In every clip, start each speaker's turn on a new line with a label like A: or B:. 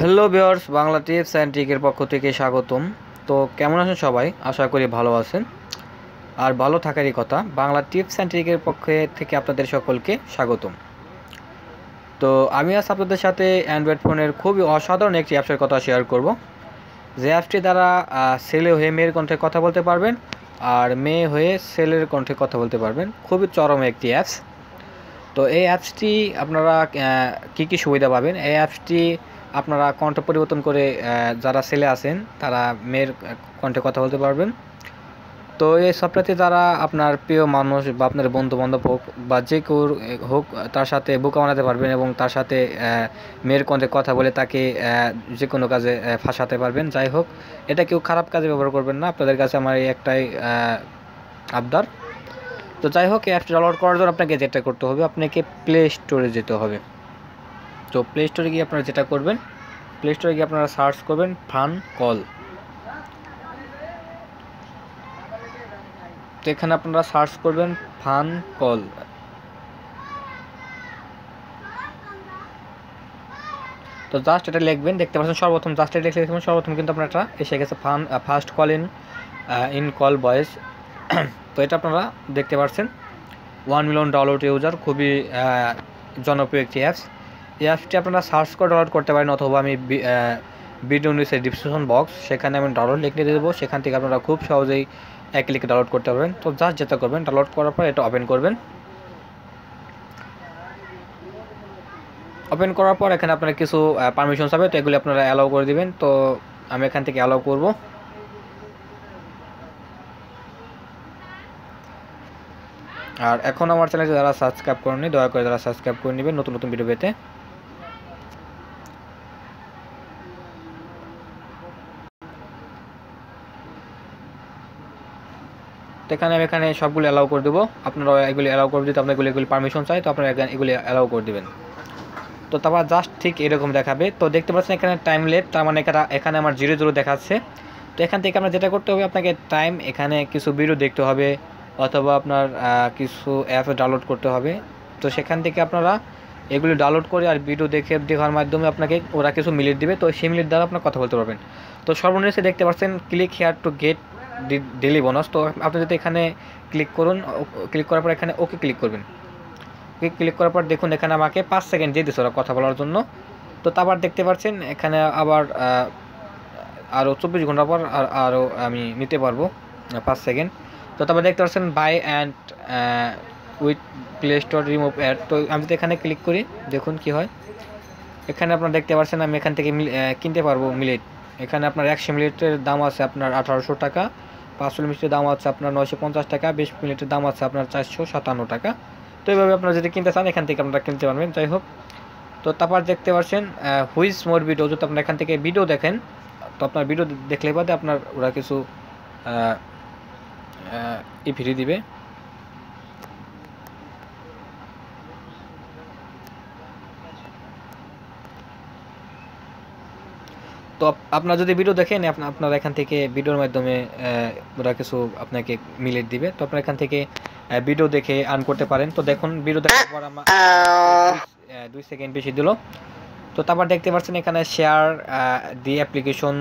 A: Hello Bears Bangla tips and ট্রিকের পক্ষ থেকে স্বাগতম। তো কেমন আছেন সবাই? আশা করি ভালো আছেন। আর ভালো থাকারই কথা বাংলা টিপস অ্যান্ড ট্রিকের পক্ষে থেকে আপনাদের সকলকে স্বাগতম। তো আমি আজ আপনাদের সাথে অ্যান্ড্রয়েড ফোনের খুবই অসাধারণ একটি অ্যাপসের কথা শেয়ার করব। যে অ্যাপসটি দ্বারা ছেলে হয়ে মেয়ের কণ্ঠে কথা বলতে পারবেন, আর মেয়ে হয়ে ছেলের কণ্ঠে কথা বলতে পারবেন। খুবই চরম একটি অ্যাপস তো এই অ্যাপসটি আপনারা কী কী সুবিধা পাবেন? এই অ্যাপসটি আপনারা কণ্ঠ পরিবর্তন করে যারা ছেলে আছেন, তারা মেয়ের কণ্ঠে কথা বলতে পারবেন। তো এই সফটওয়্যারটি দ্বারা আপনার প্রিয় মানুষ বা আপনার বন্ধু বান্ধব হোক বা যে কেউ হোক, তার সাথে বোকা বানাতে পারবেন এবং তার সাথে মেয়ের কণ্ঠে কথা বলে তাকে যে কোনো কাজে ফাঁসাতে পারবেন, যাই হোক। এটা কেউ খারাপ কাজে ব্যবহার করবেন না। আপনাদের কাছে আমার এই একটাই আবদার। তো যাই হোক অ্যাপটি ডাউনলোড করার জন্য আপনাকে যেটা করতে হবে, আপনাকে প্লে স্টোরে যেতে হবে। তো প্লে স্টোরে গিয়ে আপনারা যেটা করবেন প্লে স্টোরে গিয়ে আপনারা সার্চ করবেন ফান কল তো এখানে আপনারা সার্চ করবেন ফান কল তো জাস্ট এটা লিখবেন, দেখতে পাচ্ছেন সর্বপ্রথম জাস্ট এটা লিখে দেখবেন, সর্বপ্রথম কিন্তু আপনার এটা এসে গেছে fun first call in in call voice তো এটা আপনারা দেখতে পাচ্ছেন। ওয়ান মিলিয়ন ডাউনলোড ইউজার খুবই জনপ্রিয় একটি অ্যাপস এই অ্যাপসটি আপনারা সার্চ করে ডাউনলোড করতে পারেন অথবা আমি ভিডিও নিউজের ডিসক্রিপশন বক্স সেখানে আমি ডাউনলোড লিখে দিয়ে দেবো। সেখান থেকে আপনারা খুব সহজেই এক ক্লিকে ডাউনলোড করতে পারবেন। তো জাস্ট যেটা করবেন ডাউনলোড করার পর এটা ওপেন করবেন। ওপেন করার পর এখানে আপনার কিছু পারমিশন হবে, তো এগুলি আপনারা অ্যালাউ করে দিবেন। তো আমি এখান থেকে অ্যালাউ করব। আর এখন আমার চ্যানেলটি যারা সাবস্ক্রাইব করেননি, দয়া করে যারা সাবস্ক্রাইব করে নেবেন নতুন নতুন ভিডিও পেতে। তো এখানে আমি এখানে সবগুলো অ্যালাউ করে দেবো। আপনারা এগুলি অ্যালাউ করে দিতে আপনার এগুলি পারমিশন চাই তো আপনারা এগুলি অ্যালাউ করে দেবেন। তো তারপর জাস্ট ঠিক এরকম দেখাবে। তো দেখতে পাচ্ছেন এখানে টাইম লেট তার মানে এখানে এখানে আমার জিরো জিরো দেখাচ্ছে। তো এখান থেকে আপনার যেটা করতে হবে, আপনাকে টাইম এখানে কিছু ভিডিও দেখতে হবে, অথবা আপনার কিছু অ্যাপ ডাউনলোড করতে হবে। তো সেখান থেকে আপনারা এগুলি ডাউনলোড করে আর ভিডিও দেখে দেখার মাধ্যমে আপনাকে ওরা কিছু মিলিট দিবে। তো সেই মিনিট দ্বারা আপনার কথা বলতে পারবেন। তো সর্বনিম্ন দেখতে পাচ্ছেন click here to get daily bonus. তো আপনি যদি এখানে ক্লিক করুন ক্লিক করার পর এখানে ওকে ক্লিক করবেন। ওকে ক্লিক করার পর দেখুন, এখানে আমাকে পাঁচ সেকেন্ড দিয়ে দিচ্ছে ওরা কথা বলার জন্য। তো তারপর দেখতে পাচ্ছেন, এখানে আবার আরও চব্বিশ ঘণ্টা পর আর আরও আমি নিতে পারব পাঁচ সেকেন্ড। তো তারপর দেখতে পাচ্ছেন, buy and with Play Store remove ad. তো আমি যদি এখানে ক্লিক করি, দেখুন কি হয়। এখানে আপনারা দেখতে পাচ্ছেন, আমি এখান থেকে কিনতে পারব মিলিট। এখানে আপনার একশো মিনিটের দাম আছে আপনার আঠারোশো টাকা। পাঁচশো মিষ্টির দাম আছে আপনার নয়শো পঞ্চাশ টাকা, বিশ মিনিটের দাম আছে আপনার চারশো সাতান্ন টাকা। তো এইভাবে আপনারা যদি কিনতে চান, এখান থেকে আপনারা কিনতে পারবেন। যাই হোক, তো তারপর দেখতে পাচ্ছেন হুইস মোর ভিডিও। যদি আপনার এখান থেকে ভিডিও দেখেন, তো আপনার ভিডিও দেখলে বাদে আপনার ওরা কিছু ই ফ্রি দিবে। তো আপ- আপনারা যদি ভিডিও দেখেন, আপনা- আপনারা এখান থেকে ভিডিওর মাধ্যমে ওরা কিছু আপনাকে মিলেট দিবে। তো আপনারা এখান থেকে ভিডিও দেখে আর্ন করতে পারেন। তো দেখুন ভিডিও দেখার পর আমার দুই- সেকেন্ড বেশি দিল। তো তারপর দেখতে পাচ্ছেন এখানে share the application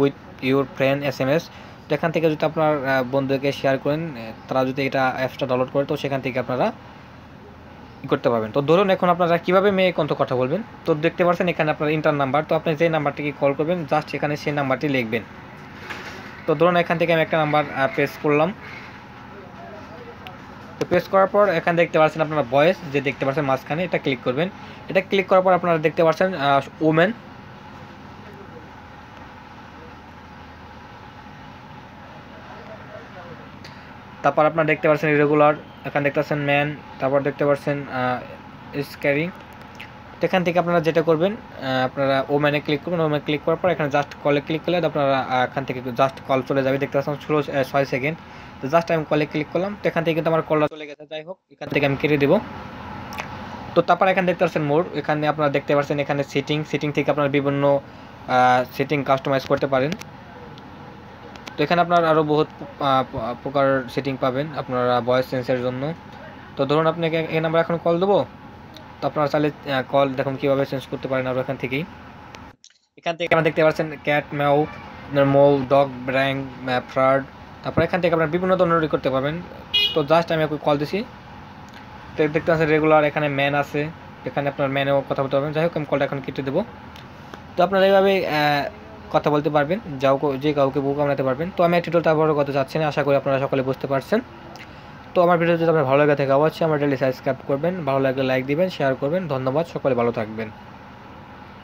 A: with your friend S M S তো এখান থেকে যদি আপনার বন্ধুকে শেয়ার করেন তারা যদি এটা অ্যাপসটা ডাউনলোড করে, তো সেখান থেকে আপনারা করতে পারবেন। তো ধরুন এখন আপনারা কীভাবে মেয়ে কত কথা বলবেন? তো দেখতে পাচ্ছেন এখানে আপনার ইন্টার নাম্বার, তো আপনি যে নাম্বারটিকে কল করবেন, জাস্ট এখানে সেই নাম্বারটি লিখবেন। তো ধরুন এখান থেকে আমি একটা নাম্বার প্রেস করলাম। তো প্রেস করার পর এখানে দেখতে পাচ্ছেন আপনারা ভয়েস যে দেখতে পাচ্ছেন মাঝখানে, এটা ক্লিক করবেন। এটা ক্লিক করার পর আপনারা দেখতে পাচ্ছেন ওমেন তারপর আপনারা দেখতে পাচ্ছেন রেগুলার এখানে দেখতে পাচ্ছেন ম্যান, তারপর দেখতে পাচ্ছেন স্ক্যারিং তো এখান থেকে আপনারা যেটা করবেন আপনারা ওম্যানে ক্লিক করবেন, ওম্যানে ক্লিক করার পর এখানে জাস্ট কলে ক্লিক করলে আপনারা এখান থেকে জাস্ট কল চলে যাবে। দেখতে পাচ্ছেন ষোলো ছয় সেকেন্ড তো জাস্ট আমি কলে ক্লিক করলাম, তো এখান থেকে কিন্তু আমার কলটা চলে গেছে। যাই হোক, এখান থেকে আমি কেটে দেবো। তো তারপর এখানে দেখতে পাচ্ছেন মোড। এখানে আপনারা দেখতে পাচ্ছেন এখানে সিটিং সিটিং থেকে আপনারা বিভিন্ন সেটিং কাস্টমাইজ করতে পারেন। তো এখানে আপনার আরও বহুত প্রকার সেটিং পাবেন আপনারা ভয়েস সেন্সের জন্য। তো ধরুন আপনাকে এই নাম্বার এখন কল দেবো। তো আপনারা চাইলে কল দেখুন কীভাবে চেঞ্জ করতে পারেন আরও এখান থেকেই। এখান থেকে আপনারা দেখতে পাচ্ছেন ক্যাট ম্যাও আপনার মৌ ডগ ব্র্যাং ফ্রাড তারপর এখান থেকে আপনারা বিভিন্ন ধরনের করতে পারবেন। তো জাস্ট আমি কল দিছি। তো দেখতে পাচ্ছেন রেগুলার এখানে ম্যান আছে। এখানে আপনার ম্যানেও কথা বলতে পারবেন। যাই হোক আমি কলটা এখন কেটে দেবো। তো আপনারা এইভাবে কথা বলতে পারবেন, যাও যে কাউকে বুক কামড়াতে পারবেন। তো আমি টিটোল তারপর কথা চাচ্ছি না, আশা করি আপনারা সকলে বুঝতে পারছেন। তো আমার ভিডিও যদি আপনার ভালো লাগে থাকে, অবশ্যই আমার ডেলি সাবস্ক্রাইব করবেন, ভালো লাগলে লাইক দিবেন শেয়ার করবেন। ধন্যবাদ, সকলে ভালো থাকবেন।